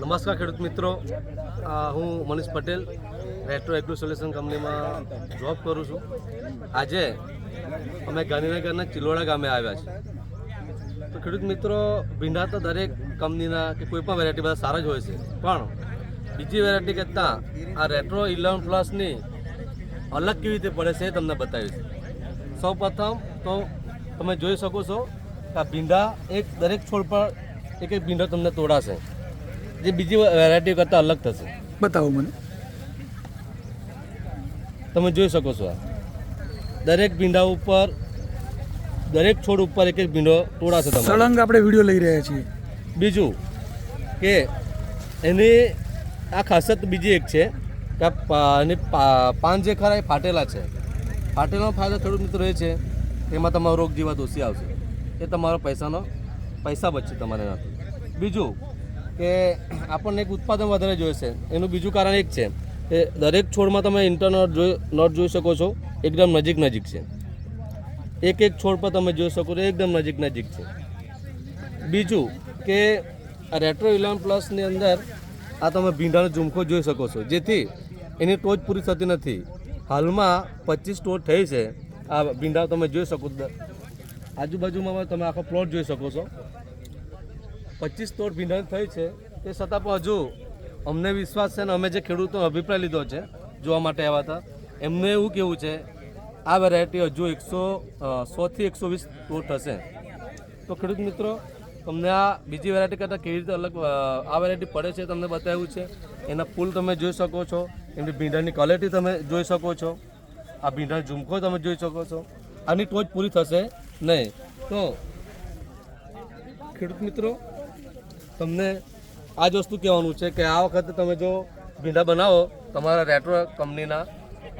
નમસ્કાર ખેડૂત મિત્રો. હું Manish Patel retro agro solution કંપનીમાં જોબ કરું છું. આજે અમે ગાંધીનગરના ચિલોડા ગામે આવ્યા છીએ. તો ખેડૂત મિત્રો, ભીંડા તો દરેક કંપનીના કે કોઈ પણ વેરાયટી બધા સારા જ હોય છે. પણ બીજી વેરાયટી કરતાં આ રેટ્રો ઇલેવન પ્લસની અલગ કેવી રીતે પડે છે એ તમને બતાવીશ. સૌ પ્રથમ તો તમે જોઈ શકો છો કે આ ભીંડા એક દરેક છોડ પર એક એક ભીંડો તમને તોડાશે. જે બીજી વેરાયટી કરતાં અલગ થશે. બતાવો મને. તમે જોઈ શકો છો આ. દરેક ભીંડા ઉપર દરેક છોડ ઉપર એક એક ભીંડો તોડાશે તમારે. સળંગ આપણે વીડિયો લઈ રહ્યા છીએ. બીજું કે એની આ ખાસિયત બીજી એક છે કે એની પાન જે ખરા એ ફાટેલા છે. ફાટેલાનો ફાયદો ખેડૂત મિત્રો એ છે એમાં તમારો રોગ જીવાત ઓછી આવશે. એ તમારો પૈસાનો પૈસા બચશે તમારે એનાથી. બીજું કે આપણને એક ઉત્પાદન વધારે જોઈશે. એનું બીજું કારણ એક છે કે દરેક છોડમાં તમે ઇન્ટરનોટ જોઈ, નોટ જોઈ શકો છો, એકદમ નજીક નજીક છે. એક એક છોડ પર તમે જોઈ શકો છો, એકદમ નજીક નજીક છે. બીજું કે રેટ્રો ઇલેવન પ્લસની અંદર આ તમે ભીંડાનો ઝુમખો જોઈ શકો છો. જેથી એની ટોચ પૂરી થતી નથી. હાલમાં પચીસ ટોચ થઈ છે. આ ભીંડા તમે જોઈ શકો આજુબાજુમાં તમે આખો પ્લોટ જોઈ શકો છો. પચીસ તોડ ભીંડાની થઈ છે. તે છતાં પણ હજુ અમને વિશ્વાસ છે ને અમે જે ખેડૂતો અભિપ્રાય લીધો છે, જોવા માટે આવ્યા હતા, એમને એવું કેવું છે, આ વેરાયટી હજુ એકસો સોથી એકસો વીસ તોડ થશે. તો ખેડૂત મિત્રો, તમને આ બીજી વેરાયટી કરતાં કેવી રીતે અલગ આ વેરાયટી પડે છે તમને બતાવ્યું છે. એના ફૂલ તમે જોઈ શકો છો એમની ભીંડાની ક્વોલિટી તમે જોઈ શકો છો, આ ભીંડાનો ઝુમકો તમે જોઈ શકો છો. આની ટોચ પૂરી થશે નહીં. તો ખેડૂત મિત્રો તમને આ જ વસ્તુ કહેવાનું છે કે આ વખતે તમે જો ભીંડા બનાવો, તમારા રેટ્રો કંપનીના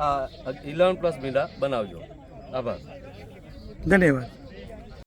આ ઇલેવન પ્લસ ભીંડા બનાવજો. આભાર. ધન્યવાદ.